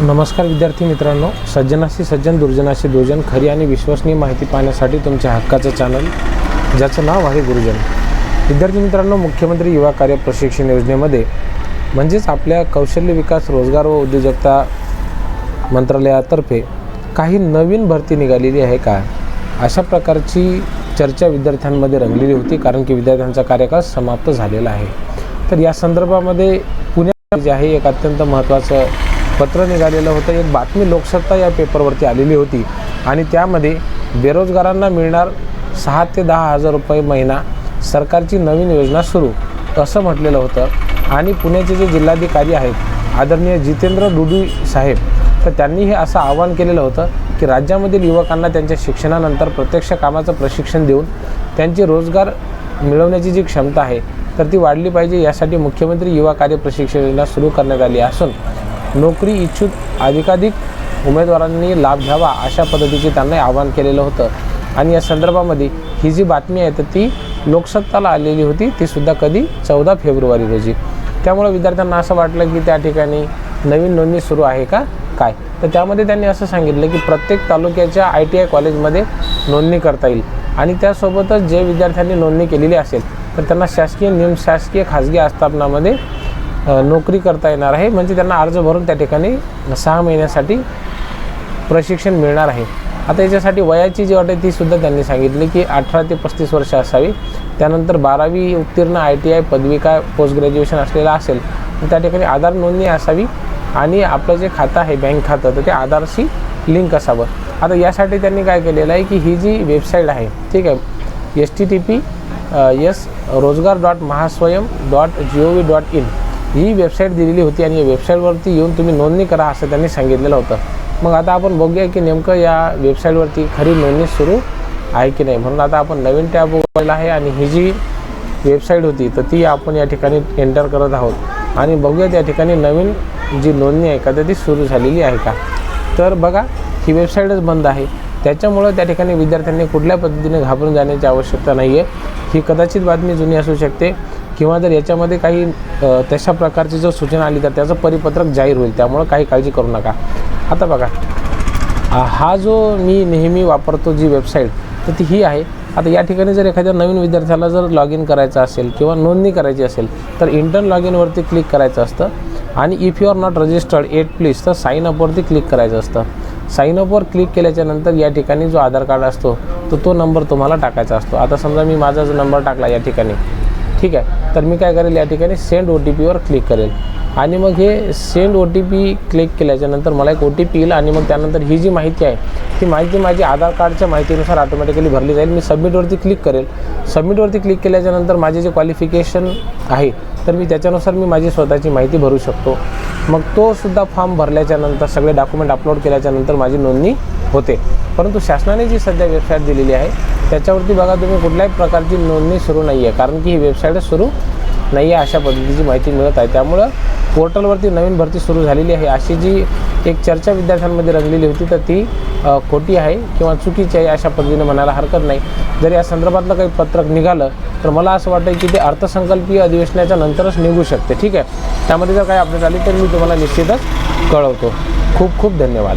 नमस्कार विद्यार्थी मित्रांनो. सज्जनाशी सज्जन दुर्जनाशी दुर्जन खरी आणि विश्वसनीय माहिती पाहण्यासाठी तुमच्या हक्काचं चॅनल ज्याचं नाव आहे गुरुजन. विद्यार्थी मित्रांनो मुख्यमंत्री युवा कार्य प्रशिक्षण योजनेमध्ये म्हणजेच आपल्या कौशल्य विकास रोजगार व उद्योजकता मंत्रालयातर्फे काही नवीन भरती निघालेली आहे का? अशा प्रकारची चर्चा विद्यार्थ्यांमध्ये रंगलेली होती कारण की विद्यार्थ्यांचा कार्यकाळ समाप्त झालेला आहे. तर या संदर्भामध्ये पुण्यात जे आहे एक अत्यंत महत्त्वाचं पत्र निघालेलं होतं. एक बातमी लोकसत्ता या पेपरवरती आलेली होती. आणि त्यामध्ये बेरोजगारांना मिळणार सहा ते दहा हजार रुपये महिना सरकारची नवीन योजना सुरू असं म्हटलेलं होतं. आणि पुण्याचे जे जिल्हाधिकारी आहेत आदरणीय जितेंद्र डुडू साहेब तर त्यांनी हे असं आवाहन केलेलं होतं की राज्यामधील युवकांना त्यांच्या शिक्षणानंतर प्रत्यक्ष कामाचं प्रशिक्षण देऊन त्यांची रोजगार मिळवण्याची जी क्षमता आहे तर ती वाढली पाहिजे यासाठी मुख्यमंत्री युवा कार्य प्रशिक्षण योजना सुरू करण्यात आली असून नोकरी इच्छुक अधिकाधिक उमेदवारांनी लाभ घ्यावा अशा पद्धतीचे त्यांना आवाहन केलेलं होतं. आणि या संदर्भामध्ये ही जी बातमी आहे तर ती लोकसत्ताला आलेली होती ती सुद्धा कधी चौदा फेब्रुवारी रोजी. त्यामुळे विद्यार्थ्यांना असं वाटलं की त्या ठिकाणी नवीन नोंदणी सुरू आहे का? काय? तर त्यामध्ये त्यांनी असं सांगितलं की प्रत्येक तालुक्याच्या आय टी आय कॉलेजमध्ये नोंदणी करता येईल. आणि त्यासोबतच जे विद्यार्थ्यांनी नोंदणी केलेली असेल तर त्यांना शासकीय निमशासकीय खाजगी आस्थापनामध्ये नोकरी करता येणार आहे. म्हणजे त्यांना अर्ज भरून त्या ठिकाणी सहा महिन्यासाठी प्रशिक्षण मिळणार आहे. आता याच्यासाठी वयाची जी अट आहे तीसुद्धा त्यांनी सांगितली की अठरा ते पस्तीस वर्ष असावी. त्यानंतर बारावी उत्तीर्ण आय टी आय पदविका पोस्ट ग्रॅज्युएशन असलेला असेल तर त्या ठिकाणी आधार नोंदणी असावी आणि आपलं जे खातं आहे बँक खातं तर ते आधारशी लिंक असावं. आता यासाठी त्यांनी काय केलेलं आहे की ही जी वेबसाईट आहे ठीक आहे S T T P S रोजगार dot Mahaswayam dot G O V dot in he website दिलेली होती आणि या वेबसाईटवरती येऊन तुम्ही नोंदणी करा असं त्यांनी सांगितलेलं होतं. मग आता आपण बघूया की नेमकं या वेबसाईटवरती खरी नोंदणी सुरू आहे की नाही? म्हणून आता आपण नवीन टॅब उघडला आहे आणि ही जी वेबसाईट होती तर ती आपण या ठिकाणी एंटर करत आहोत. आणि बघूया त्या ठिकाणी नवीन जी नोंदणी आहे का तर ती सुरू झालेली आहे का? तर बघा ही वेबसाईटच बंद आहे. त्याच्यामुळं त्या ठिकाणी विद्यार्थ्यांनी कुठल्या पद्धतीने घाबरून जाण्याची आवश्यकता नाही आहे ही कदाचित बातमी जुनी असू शकते. किंवा जर याच्यामध्ये काही तशा प्रकारची जर सूचना आली तर त्याचं परिपत्रक जाहीर होईल. त्यामुळं काही काळजी करू नका. आता बघा हा जो मी नेहमी वापरतो जी वेबसाईट तर ती ही आहे. आता या ठिकाणी जर एखाद्या नवीन विद्यार्थ्याला जर लॉग इन करायचं असेल किंवा नोंदणी करायची असेल तर इंटर्न लॉग इनवरती क्लिक करायचं असतं. आणि if you are not registered yet please तर साईन अपवरती क्लिक करायचं असतं. साईन अपवर क्लिक केल्याच्यानंतर या ठिकाणी जो आधार कार्ड असतो तर तो नंबर तुम्हाला टाकायचा असतो. आता समजा मी माझा जो नंबर टाकला या ठिकाणी ठीक आहे? तर मी काय करेल या ठिकाणी सेंड ओ टी पीवर क्लिक करेल. आणि मग हे send O T P click केल्याच्यानंतर मला एक ओ टी पी येईल आणि मग त्यानंतर ही जी माहिती आहे ती माहिती माझी आधार कार्डच्या माहितीनुसार ऑटोमॅटिकली भरली जाईल. मी सबमिटवरती क्लिक करेल. सबमिटवरती क्लिक केल्याच्यानंतर माझे जे क्वालिफिकेशन आहे तर मी त्याच्यानुसार मी माझी स्वतःची माहिती भरू शकतो. मग तो सुद्धा फॉर्म भरल्याच्यानंतर सगळे डॉक्युमेंट अपलोड केल्याच्यानंतर माझी नोंदणी होते. परंतु शासनाने जी सध्या वेबसाईट दिलेली आहे त्याच्यावरती बघा तुम्ही कुठल्याही प्रकारची नोंदणी सुरू नाही आहे कारण की ही वेबसाईटच सुरू नाही आहे अशा पद्धतीची माहिती मिळत आहे. त्यामुळं पोर्टलवरती नवीन भरती सुरू झालेली आहे. अशी जी एक चर्चा विद्यार्थ्यांमध्ये रंगलेली होती तर ती खोटी आहे किंवा चुकीची आहे अशा पद्धतीने म्हणायला हरकत नाही. जर या संदर्भातलं काही पत्रक निघालं तर मला असं वाटतं की ते अर्थसंकल्पीय अधिवेशनाच्या नंतरच निघू शकते. ठीक आहे? त्यामध्ये जर काही अपडेट आली तर मी तुम्हाला निश्चितच कळवतो. खूप खूप धन्यवाद.